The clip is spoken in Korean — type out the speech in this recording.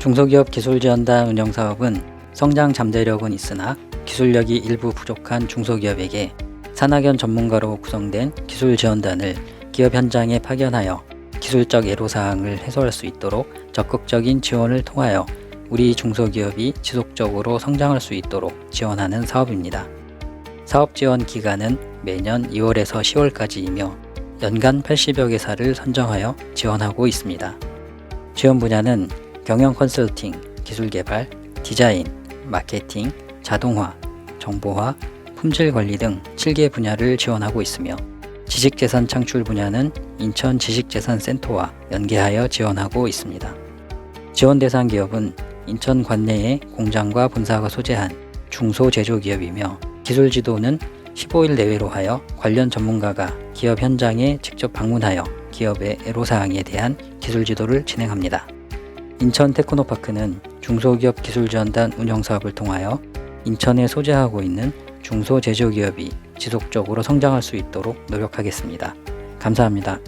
중소기업 기술 지원단 운영 사업은 성장 잠재력은 있으나 기술력이 일부 부족한 중소기업에게 산학연 전문가로 구성된 기술 지원단을 기업 현장에 파견하여 기술적 애로사항을 해소할 수 있도록 적극적인 지원을 통하여 우리 중소기업이 지속적으로 성장할 수 있도록 지원하는 사업입니다. 사업 지원 기간은 매년 2월에서 10월까지이며 연간 80여 개사를 선정하여 지원하고 있습니다. 지원 분야는 경영 컨설팅, 기술 개발, 디자인, 마케팅, 자동화, 정보화, 품질 관리 등 7개 분야를 지원하고 있으며 지식재산 창출 분야는 인천 지식재산센터와 연계하여 지원하고 있습니다. 지원 대상 기업은 인천 관내에 공장과 본사가 소재한 중소제조기업이며 기술 지도는 15일 내외로 하여 관련 전문가가 기업 현장에 직접 방문하여 기업의 애로사항에 대한 기술 지도를 진행합니다. 인천 테크노파크는 중소기업 기술지원단 운영 사업을 통하여 인천에 소재하고 있는 중소제조기업이 지속적으로 성장할 수 있도록 노력하겠습니다. 감사합니다.